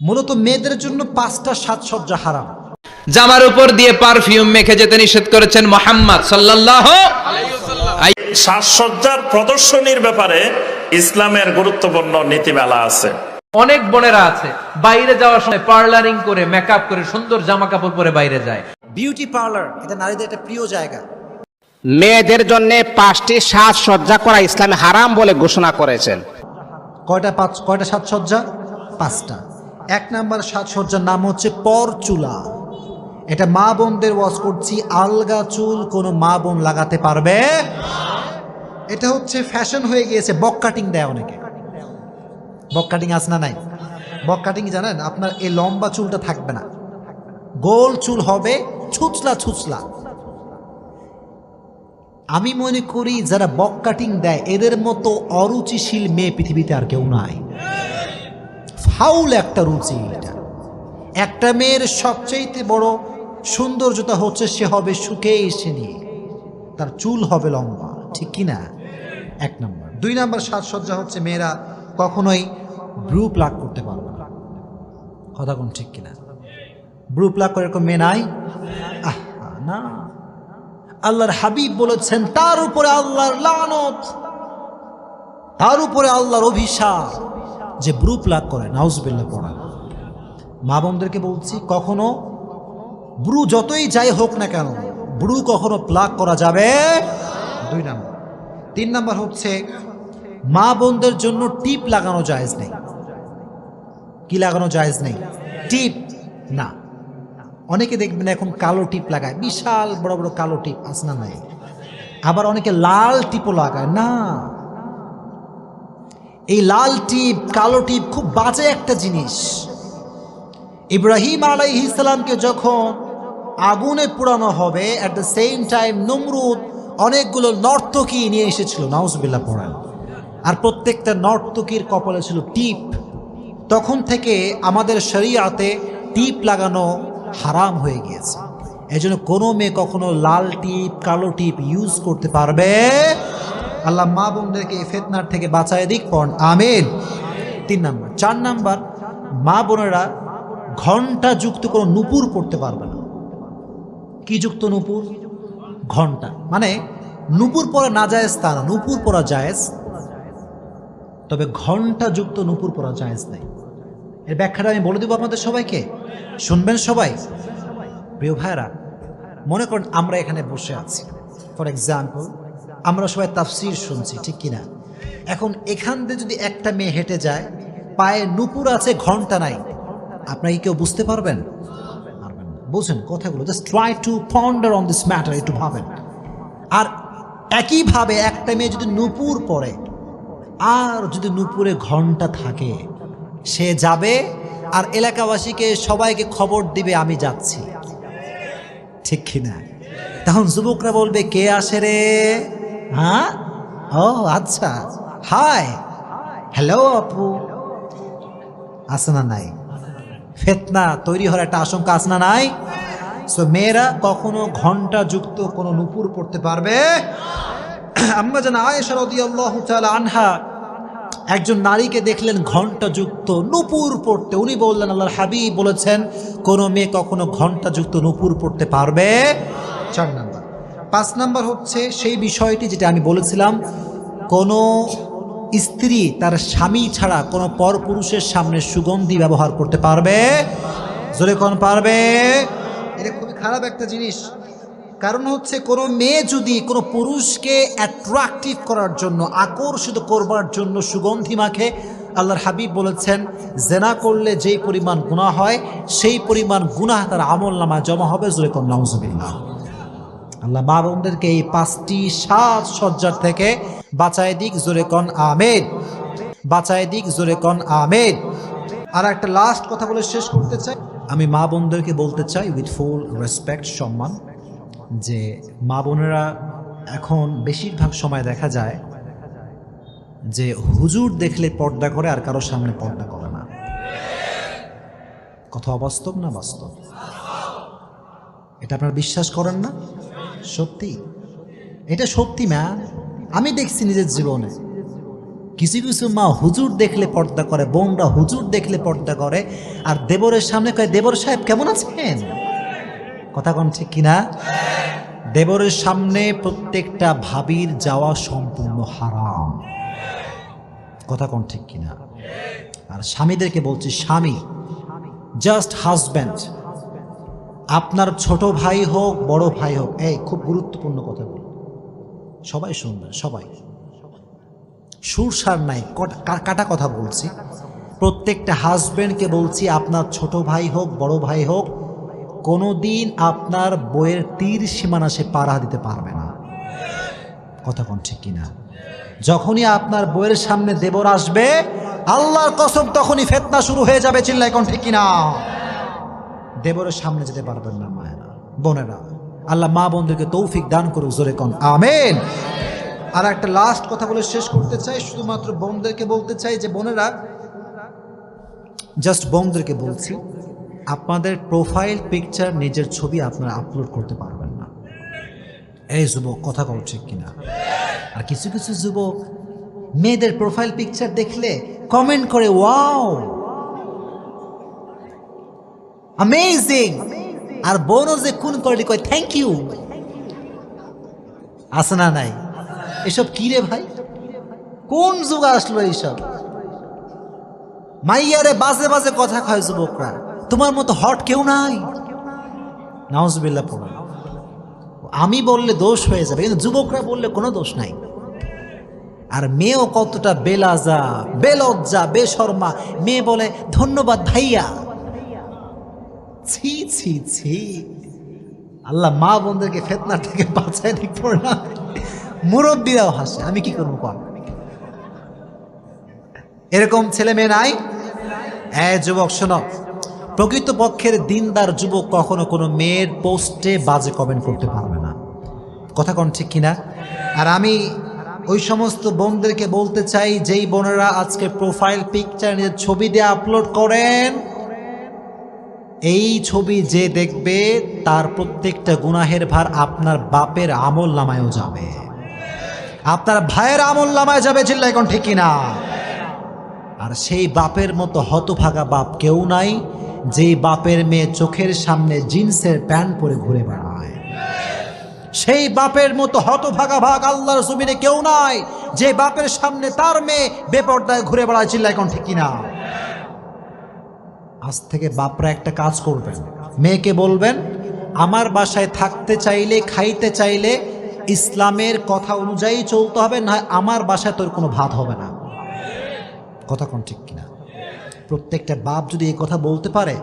মূলত মেয়েদের জন্য পাঁচটা সাজসজ্জা হারাম। জামার উপর দিয়ে পারফিউম মেখে যেতে নিষেধ করেছেন মোহাম্মদ সাল্লাল্লাহু সাজসজ্জার প্রদর্শনীর ব্যাপারে ইসলামের গুরুত্বপূর্ণ নীতিমালা আছে। অনেক বোনেরা আছে বাইরে যাওয়ার সময় পার্লারিং করে মেকআপ করে সুন্দর জামা কাপড় পরে বাইরে যায়। বিউটি পার্লার এটা নারীদের একটা প্রিয় জায়গা। মেয়েদের জন্য পাঁচটি সাজসজ্জা করা ইসলামে হারাম বলে ঘোষণা করেছেন। কয়টা পাঁচ কয়টা সাজসজ্জা? পাঁচটা। এক নাম্বার সাজসজ্জার নাম হচ্ছে পরচুলা। এটা মা বোনদের ওয়াজ করছি, আলগা চুল কোনো মা বোন লাগাতে পারবে? এটা হচ্ছে ফ্যাশন হয়ে গিয়েছে, বক কাটিং দেয় অনেকে। বক কাটিং আস না নাই? বক কাটিং জানেন, আপনার এই লম্বা চুলটা থাকবে না। গোল চুল হবে ছুচলা ছুচলা। আমি মনে করি যারা বক কাটিং দেয়, এদের মতো অরুচিশীল মেয়ে পৃথিবীতে আর কেউ নাই। ফাউল একটা রুচি এটা। একটা মেয়ের সবচেয়ে বড় সৌন্দর্যতা হচ্ছে সে হবে সুখে এসে নিয়ে। তার চুল হবে লম্বা, ঠিক কি না এক নম্বর। দুই নম্বর সাজসজ্জা হচ্ছে মেয়েরা কখনোই ব্রু প্লাক করতে পারবে না। কথা কোন ঠিক কিনা? ব্রু প্লাক করে এরকম মেয়ে নাই? আহ, না। আল্লাহর হাবিব বলেছেন, তার উপরে আল্লাহর লানত, তার উপরে আল্লাহর অভিশাপ। যে ব্রু প্লাক করে নাউজবিল্লা পড়া। মা বোনদেরকে বলছি, কখনো ব্রু যতই যাই হোক না কেন, ব্রু কখনো প্লাক করা যাবে দুই নাম্বার। তিন নাম্বার হচ্ছে, মা বোনদের জন্য টিপ লাগানো জায়েজ নেই। কি লাগানো জায়েজ নেই? টিপ না। অনেকে দেখবেন এখন কালো টিপ লাগায়, বিশাল বড় বড় কালো টিপ, আসনা নাই। আবার অনেকে লাল টিপও লাগায়, না। এই লাল টিপ, কালো টিপ খুব বাজে একটা জিনিস। ইব্রাহিম আলাইহি ইসলামকে যখন আগুনে পোড়ানো হবে অ্যাট দ্য সেম টাইম নমরুদ অনেকগুলো নর্তকী নিয়ে এসেছিল নাউজবিল্লা পড়ান। আর প্রত্যেকটা নর্তকীর কপালে ছিল টিপ। তখন থেকে আমাদের শরিয়াতে টিপ লাগানো হারাম হয়ে গিয়েছে। এই জন্য কোনো মেয়ে কখনো লাল টিপ, কালো টিপ ইউজ করতে পারবে আল্লাহ মা বোনদেরকে এই ফেতনার থেকে বাঁচায় দিক পড়ন আমিন। তিন নাম্বার। চার নাম্বার, মা বোনেরা ঘণ্টা যুক্ত কোনো নুপুর পড়তে পারবে না। কি যুক্ত নুপুর? ঘণ্টা। মানে নুপুর পরা না জায়েজ তা না, নুপুর পরা জায়েজ। তবে ঘণ্টা যুক্ত নুপুর পরা জায়েজ নাই। এর ব্যাখ্যাটা আমি বলে দেবো আপনাদের সবাইকে। শুনবেন সবাই? প্রিয় ভাইরা মনে করেন আমরা এখানে বসে আছি। ফর এক্সাম্পল আমরা সবাই তাফসির শুনছি, ঠিক কিনা? এখন এখান দিয়ে যদি একটা মেয়ে হেঁটে যায়, পায়ে নুপুর আছে, ঘণ্টা নাই। আপনারা কি কেউ বুঝতে পারবেন? বুঝেন কথাগুলো just try to ponder on this matter একটু ভাবেন। আর একইভাবে একটা মেয়ে যদি নুপুর পরে আর যদি নুপুরে ঘণ্টা থাকে, সে যাবে, আর এলাকাবাসীকে সবাইকে খবর দিবে, আমি যাচ্ছি। ঠিক কিনা? তখন যুবকরা বলবে, কে আসে রে? হ্যাঁ? ও আচ্ছা। হাই। হ্যালো আপু। আছে না নাই? ফেতনা, তৈরি হওয়ার একটা আশঙ্কা আছে না নাই? সো মেয়েরা কখনো ঘণ্টা যুক্ত কোনো নুপুর পড়তে পারবে? আম্মা যেন আয়েশা রাদিয়াল্লাহু তাআলা আনহা একজন নারীকে দেখলেন ঘণ্টা যুক্ত নুপুর পড়তে। উনি বললেন, আল্লাহর হাবিব বলেছেন, কোনো মেয়ে কখনো ঘণ্টা যুক্ত নুপুর পড়তে পারবে? নাম্বার। পাঁচ নাম্বার হচ্ছে সেই বিষয়টি যেটা আমি বলেছিলাম, কোনো স্ত্রী তার স্বামী ছাড়া কোনো পরপুরুষের সামনে সুগন্ধি ব্যবহার করতে পারবে? জোরে কোন পারবে? এটা খুবই খারাপ একটা জিনিস। কারণ হচ্ছে কোনো মেয়ে যদি কোনো পুরুষকে অ্যাট্রাকটিভ করার জন্য, আকর্ষিত করবার জন্য সুগন্ধি মাখে, আল্লাহর হাবিব বলেছেন, জেনা করলে যেই পরিমাণ গুণা হয়, সেই পরিমাণ গুনাহ তার আমল নামায় জমা হবে। জোরে কোন, নাউজুবিল্লাহ। আল্লাহ মা বোনদেরকে এই পাঁচটি সাত সজ্জার থেকে বাঁচায় দিক, জোরে কন আমেদ বাঁচায় দিক, জোরে কন আমেদ আর একটা লাস্ট কথা বলে শেষ করতে চাই। আমি মা বোনদেরকে বলতে চাই উইথ ফুল রেসপেক্ট সম্মান, যে মা বোনেরা এখন বেশিরভাগ সময় দেখা যায় যে হুজুর দেখলে পর্দা করে আর কারোর সামনে পর্দা করে না। কথা অবাস্তব না বাস্তব? এটা আপনারা বিশ্বাস করেন না? সত্যি? এটা সত্যি ম্যাম আমি দেখছি নিজের জীবনে। কিছু কিছু মা হুজুর দেখলে পর্দা করে, বোনরা হুজুর দেখলে পর্দা করে, আর দেবরের সামনে কয়, দেবর সাহেব, কেমন আছেন? কথা কোন ঠিক কিনা? দেবরের সামনে প্রত্যেকটা ভাবির যাওয়া সম্পূর্ণ হারাম। কথা কোন ঠিক কিনা? আর স্বামীদেরকে বলছি, স্বামী জাস্ট হাজব্যান্ড আপনার ছোট ভাই হোক, বড় ভাই হোক, এই খুব গুরুত্বপূর্ণ কথা বল। সবাই শুনবেন, সবাই। সুরসার নাই, কট- কথা বলছি? প্রত্যেকটা হাজব্যান্ডকে বলছি, আপনার ছোট ভাই হোক, বড় ভাই হোক কোনো দিন আপনার বইয়ের তীর সীমানা সে পাড়া দিতে পারবে না। কথা কোন ঠিক কিনা? যখনই আপনার বইয়ের সামনে দেবর আসবে, আল্লাহর কসম তখনই ফেতনা শুরু হয়ে যাবে চিল্লাই কোন ঠিক কিনা? দেবরের সামনে যেতে পারবেন না, মায়েরা। বোনেরা, আল্লাহ মা বোনদেরকে তৌফিক দান করুক জোরে কন, আমেন। আর একটা লাস্ট কথা বলে শেষ করতে চাই, শুধুমাত্র বোনদেরকে বলতে চাই যে, বোনেরা জাস্ট বোনদেরকে বলছি, আপনাদের প্রোফাইল পিকচার নিজের ছবি আপনারা আপলোড করতে পারবেন না। এই যুবক, কথা কও ঠিক কিনা? আর কিছু কিছু যুবক, মেয়েদের প্রোফাইল পিকচার দেখলে কমেন্ট করে ওয়াও অ্যামেজিং আর বোনও যে খুন করলি, কয় থ্যাংক ইউ আছে না নাই? এসব কি রে ভাই? কোন যুগ আসলো এইসব? মাইয়ারে বাজে বাজে কথা কয় যুবকরা। তোমার মতো হট কেউ নাই। নাউজবিল্লা পড়া। আমি বললে দোষ হয়ে যাবে, কিন্তু যুবকরা বললে কোনো দোষ নাই। আর মেয়েও কতটা বেলাজা, বেলজ্জা, বেশর্মা। মেয়ে বলে, ধন্যবাদ ভাইয়া। ছি ছি ছি। আল্লাহ মা বোনদেরকে ফেতনা থেকে বাঁচায় দিক না। মুরব্বীরাও হাসে, আমি কি করব কর এরকম ছেলে মেয়ে নাই? হ্যাঁ যুবক, শোনো। প্রকৃতপক্ষের দিনদার যুবক কখনো কোনো মেয়ের পোস্টে বাজে কমেন্ট করতে পারবে না। কথা কোন ঠিক কিনা? আর আমি ওই সমস্ত বোনদেরকে বলতে চাই, যেই বোনেরা আজকে প্রোফাইল পিকচার নিজের ছবি দিয়ে আপলোড করেন এই ছবি যে দেখবে, তার প্রত্যেকটা গুনাহের ভার আপনার বাপের আমল নামায়ও যাবে। আপনার ভাইয়ের আমল নামায় যাবে চিল্লা এখন ঠিক কিনা? আর সেই বাপের মতো হতভাগা বাপ কেউ নাই যেই বাপের মেয়ে চোখের সামনে জিন্সের প্যান্ট পরে ঘুরে বেড়ায়। সেই বাপের মতো হতভাগা ভাগ আল্লাহর জমিনে কেউ নাই, যে বাপের সামনে তার মেয়ে বেপর্দায় ঘুরে বেড়ায় চিল্লা এখন ঠিক কিনা? আজ থেকে বাপরা একটা কাজ করবেন। মেয়েকে বলবেন, আমার বাসায় থাকতে চাইলে, খাইতে চাইলে ইসলামের কথা অনুযায়ী চলতে হবে, না আমার বাসায় তোর কোনো ভাত হবে না। কথা কোন ঠিক কিনা? প্রত্যেকটা বাপ যদি এই কথা বলতে পারে,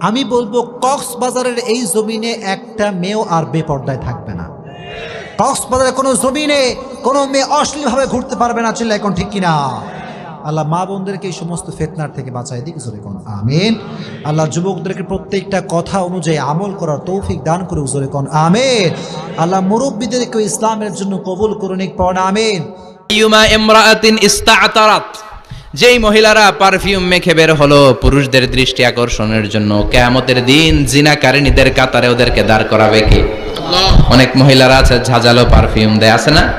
আমি বলব, কক্সবাজারের এই জমিনে একটা মেয়েও আর বেপর্দায় থাকবে না। কক্সবাজারের কোনো জমিনে কোনো মেয়ে অশ্লীলভাবে ঘুরতে পারবে না। চিল্লা এখন ঠিক কিনা? আল্লাহ মা বোনদেরকে এই সমস্ত ফেতনার থেকে বাঁচাই দিক জোরে কোন আমিন। আল্লাহ যুবকদেরকে প্রত্যেকটা কথা অনুযায়ী আমল করার তৌফিক দান করে জোরে কোন আমিন। আল্লাহ মুরব্বীদেরকে ইসলামের জন্য কবুল করুন পড় আমিন। যেই মহিলারা পারফিউম মেখে বের হলো পুরুষদের দৃষ্টি আকর্ষণের জন্য কেয়ামতের দিন জিনাকারিনীদের কাতারে ওদেরকে দাঁড় করাবে কে? অনেক মহিলারা আছে ঝাঁঝালো পারফিউম দেয় আছে না?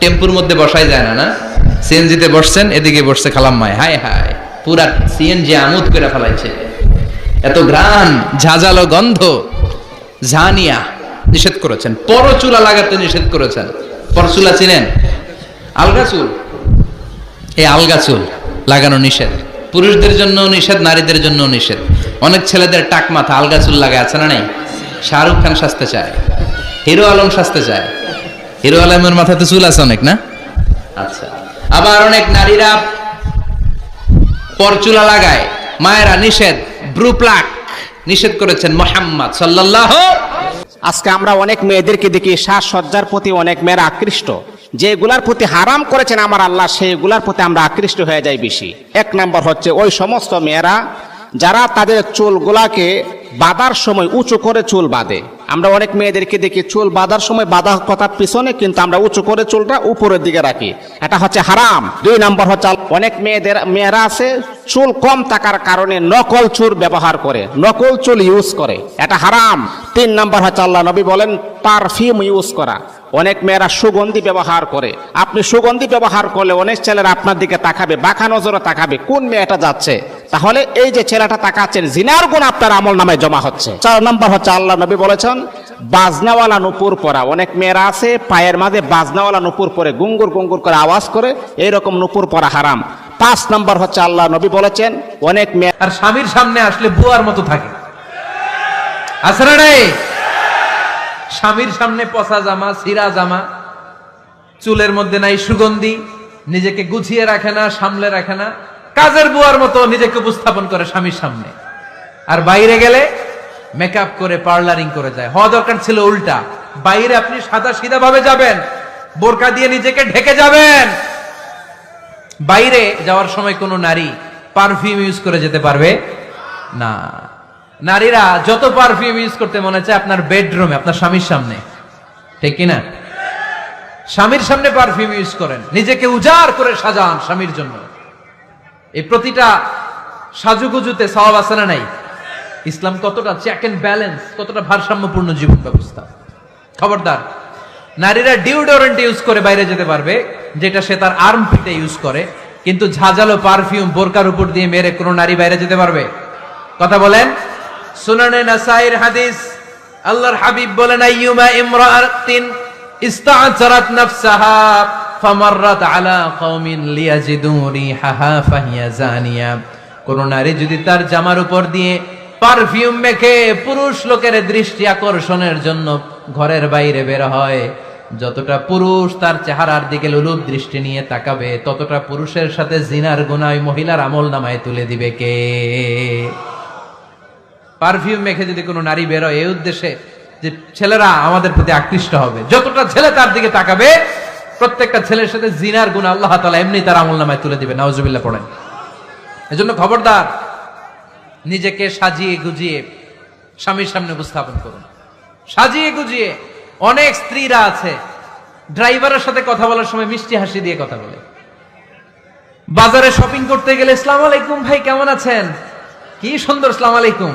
টেম্পুর মধ্যে বসাই যায় না না? সিএনজিতে বসছেন, এদিকে বসছে খালাম্মায় হায় হায়, পুরা সিএনজি আমোদ করে ফেলাইছে। এত ঘ্রাণ, ঝাঁঝালো গন্ধ, ঝানিয়া নিষেধ করেছেন। পরচুলা লাগাতে নিষেধ করেছেন। পরচুলা চিনেন? আলগা চুল? এই আলগা চুল, লাগানো নিষেধ। পুরুষদের জন্য নিষেধ, নারীদের জন্য নিষেধ। অনেক ছেলেদের টাক মাথা আলগা চুল লাগে আছে না নাই? শাহরুখ খান সাজতে চায়। হিরো আলম সাজতে চায়। হিরো আলমের মাথায় তো চুল আছে অনেক, না? আচ্ছা। আবার অনেক নারীরা পরচুলা লাগায়। মায়েরা নিষেধ ব্রু প্লাক নিষেধ করেছেন মোহাম্মদ সাল্লাল্লাহ আজকে আমরা অনেক মেয়েদেরকে দেখি, সাজসজ্জার প্রতি অনেক মেয়েরা আকৃষ্ট। যেগুলার প্রতি হারাম করেছেন আমার আল্লাহ, সেইগুলার প্রতি আমরা আকৃষ্ট হয়ে যাই বেশি। এক নম্বর হচ্ছে ওই সমস্ত মেয়েরা, যারা তাদের চুলগুলাকে বাঁধার সময় উঁচু করে চুল বাঁধে। আমরা অনেক মেয়েদেরকে দেখি চুল বাঁধার সময় বাঁধা কথা পিছনে, কিন্তু আমরা উঁচু করে চুলটা উপরের দিকে রাখি। এটা হচ্ছে হারাম। দুই নম্বর হচ্ছে অনেক মেয়েদের মেয়েরা আছে, চুল কম থাকার কারণে নকল চুল ব্যবহার করে, নকল চুল ইউজ করে। এটা হারাম। তিন নম্বর হচ্ছে আল্লাহ নবী বলেন পারফিউম ইউজ করা। অনেক মেয়েরা সুগন্ধি ব্যবহার করে। আপনি সুগন্ধি ব্যবহার করলে অনেক ছেলেরা আপনার দিকে তাকাবে, বাঁকা নজরে তাকাবে, কোন মেয়েটা যাচ্ছে? তাহলে এই যে ছেলেটা তাকাচ্ছেন জিনার গুণ আপনার আমল নামে জমা হচ্ছে। চার নম্বর হচ্ছে আল্লাহ নবী বলেছেন বাজনাওয়ালা নুপুর পরা। অনেক মেয়েরা আছে পায়ের মাঝে বাজনাওয়ালা নুপুর পরে গুঙ্গুর গুঙ্গুর করে আওয়াজ করে এইরকম নুপুর পরা হারাম। পাঁচ নম্বর হচ্ছে আল্লাহ নবী বলেছেন অনেক মেয়ে আর স্বামীর সামনে আসলে বুয়ার মতো থাকে। স্বামীর সামনে পচা জামা সিরা জামা চুলের মধ্যে নাই সুগন্ধি নিজেকে গুছিয়ে রাখে না সামলে রাখে না। কাজের বুয়ার মতো নিজেকে উপস্থাপন করে স্বামীর সামনে। আর বাইরে গেলে মেকআপ করে পার্লারিং করে যায়। হওয়া দরকার ছিল উল্টা। বাইরে আপনি সাদা সিধা ভাবে যাবেন, বোরকা দিয়ে নিজেকে ঢেকে যাবেন। বাইরে যাওয়ার সময় কোনো নারী পারফিউম ইউজ করে যেতে পারবে? না। নারীরা যত পারফিউম ইউজ করতে মনে চায় আপনার বেডরুমে আপনার স্বামীর সামনে। ঠিক কিনা স্বামীর সামনে পারফিউম ইউজ করেন। নিজেকে উজাড় করে সাজান স্বামীর জন্য। এই প্রতিটা সাজুগুজুতে সওয়াব আছে না নাই? ইসলাম কতটা চেক এন্ড ব্যালেন্স কতটা ভারসাম্যপূর্ণ জীবন ব্যবস্থা। খবরদার, নারীরা ডিওডোরেন্ট ইউজ করে বাইরে যেতে পারবে, যেটা সে তার আর্ম পিটে ইউজ করে, কিন্তু ঝাঁঝালো পারফিউম বোরকার উপর দিয়ে মেরে কোনো নারী বাইরে যেতে পারবে। কথা বলেন, সুনানে নাসাইর হাদিস, আল্লাহর হাবিব বলেন, আইয়ুমা ইমরাআতিন কোন নারী যদি তার জামার উপর দিয়ে পারফিউম মেখে পুরুষ লোকের দৃষ্টি আকর্ষণের জন্য ঘরের বাইরে বের হয়, যতটা পুরুষ তার চেহারার দিকে লোলুপ দৃষ্টি নিয়ে তাকাবে, ততটা পুরুষের সাথে জিনার গুনায় মহিলার আমল নামায় তুলে দিবে কে? পারফিউম মেখে যদি কোনো নারী বেরোয় এই উদ্দেশ্যে যে ছেলেরা আমাদের প্রতি আকৃষ্ট হবে। যতটা ছেলে তার দিকে তাকাবে, প্রত্যেকটা ছেলের সাথে জিনার গুণ আল্লাহ তালা এমনি তার আমল নামায় তুলে দিবে নাউজুবিল্লাহ, পড়েন। এজন্য খবরদার, নিজেকে সাজিয়ে গুজিয়ে স্বামীর সামনে উপস্থাপন করুন। সাজিয়ে গুজিয়ে অনেক স্ত্রীরা আছে, ড্রাইভারের সাথে কথা বলার সময় মিষ্টি হাসি দিয়ে কথা বলে। বাজারে শপিং করতে গেলে ইসলাম আলাইকুম ভাই, কেমন আছেন? কি সুন্দর ইসলাম আলাইকুম।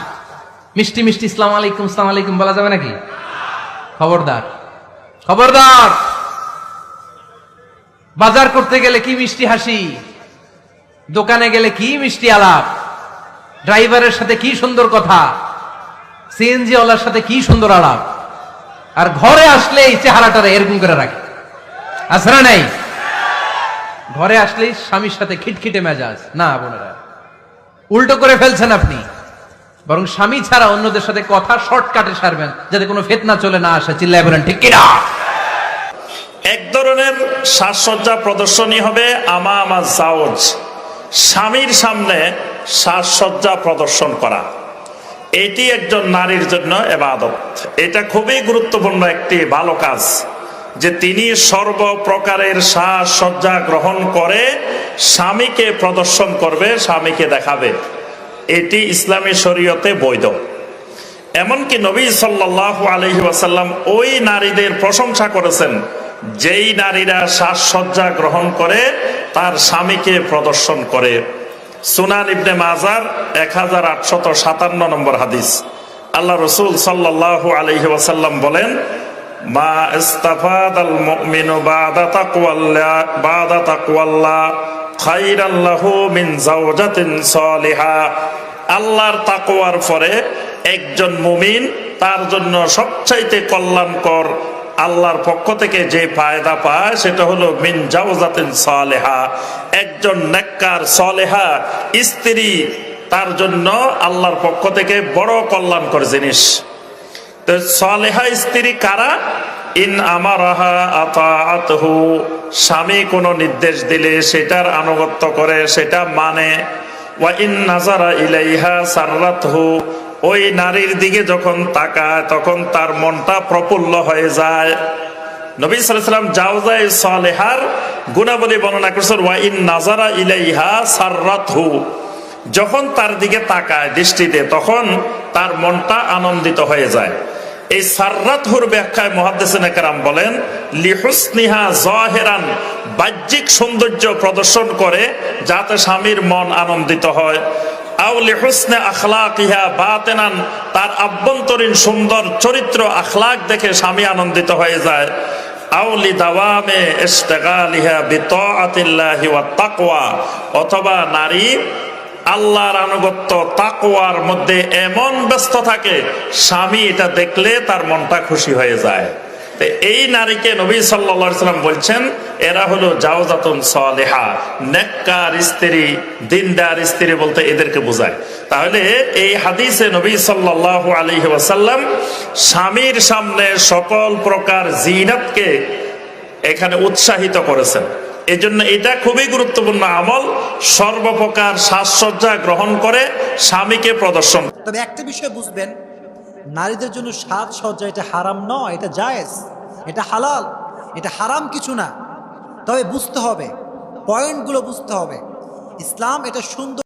মিষ্টি মিষ্টি ইসলাম আলাইকুম ইসলাম আলাইকুম, বলা যাবে নাকি? খবরদার। খবরদার! বাজার করতে গেলে কি মিষ্টি হাসি? দোকানে গেলে কি মিষ্টি আলাপ? ড্রাইভারের সাথে কি সুন্দর কথা? সিএনজি ওয়ালার সাথে কি সুন্দর আলাপ? আর ঘরে আসলে এই চেহারাটা এরকম করে রাখে। আসরা নাই? ঘরে আসলেই স্বামীর সাথে খিটখিটে মেজাজ। না, বোনেরা। উল্টো করে ফেলছেন আপনি। বরং স্বামী ছাড়া অন্যদের সাথে কথা শর্টকাটে সারবেন, যাতে কোনো ফেতনা চলে না আসে। চিল্লায় বলেন, ঠিক কিনা? এক ধরনের সাজসজ্জা প্রদর্শনী হবে আমা আমার জাওজ স্বামীর সামনে সাজসজ্জা প্রদর্শন করা। এটি একজন নারীর জন্য এবাদত। এটা খুবই গুরুত্বপূর্ণ একটি ভালো কাজ যে তিনি সর্বপ্রকারের সাজসজ্জা গ্রহণ করে স্বামীকে প্রদর্শন করবে, স্বামীকে দেখাবে। এটি ইসলামী শরীয়তে বৈধ। এমনকি নবী সাল্লাহ আলহি ওয়াসাল্লাম ওই নারীদের প্রশংসা করেছেন, যেই নারীরা সাজসজ্জা গ্রহণ করে, তার স্বামীকে প্রদর্শন করে। সুনান ইবনে মাজার এক হাজার আটশত সাতান্ন নম্বর হাদিস। আল্লাহ রসুল সাল্লাহ আলহি বলেন, মা আল আল্লাহর তাকোয়ার পরে একজন মুমিন তার জন্য সবচাইতে কল্যাণকর আল্লাহর পক্ষ থেকে যে ফায়দা পায় সেটা হলো মিন জাওজাতিন সালেহা। একজন নেককার সালেহা স্ত্রী তার জন্য আল্লাহর পক্ষ থেকে বড় কল্যাণকর জিনিস। তো সালেহা স্ত্রী কারা? ইন স্বামী কোনো নির্দেশ দিলে সেটার আনুগত্য করে, সেটা মানে ওয়া ইন নাজারা ইলাইহা ওই নারীর দিকে যখন তাকায়, তখন তার মনটা প্রফুল্ল হয়ে যায়। নবী সাল্লাম গুণাবলী বর্ণনা নাজারা ইলাইহা সাররাতহু। যখন তার দিকে তাকায় দৃষ্টিতে, তখন তার মনটা আনন্দিত হয়ে যায়। এই সাররাতহুর ব্যাখ্যায় মহাদ্দেসিন একরাম বলেন, লিহুসনিহা জহেরান বাহ্যিক সৌন্দর্য প্রদর্শন করে যাতে স্বামীর মন আনন্দিত হয়। তার আভ্যন্তরীণ সুন্দর চরিত্র আখলাক দেখে স্বামী আনন্দিত হয়ে যায়। আউলি দাওয়ামে ইস্তেগালিহা বিতাআতিল্লাহি ওয়াত তাকওয়া অথবা নারী আল্লাহর আনুগত্য তাকওয়ার মধ্যে এমন ব্যস্ত থাকে, স্বামী এটা দেখলে তার মনটা খুশি হয়ে যায়। এই নারীকে নবী সাল্লা সাল্লাম বলছেন, এরা হলো বলতে এদেরকে বোঝায়। তাহলে এই হাদিসে স্বামীর সামনে সকল প্রকার জিনাতকে এখানে উৎসাহিত করেছেন। এই জন্য এটা খুবই গুরুত্বপূর্ণ আমল। সর্বপ্রকার সাজসজ্জা গ্রহণ করে স্বামীকে প্রদর্শন। তবে একটা বিষয় বুঝবেন, নারীদের জন্য সাজসজ্জা এটা হারাম নয়, এটা জায়েজ, এটা হালাল, এটা হারাম কিছু না। তবে বুঝতে হবে, পয়েন্টগুলো বুঝতে হবে। ইসলাম এটা সুন্দর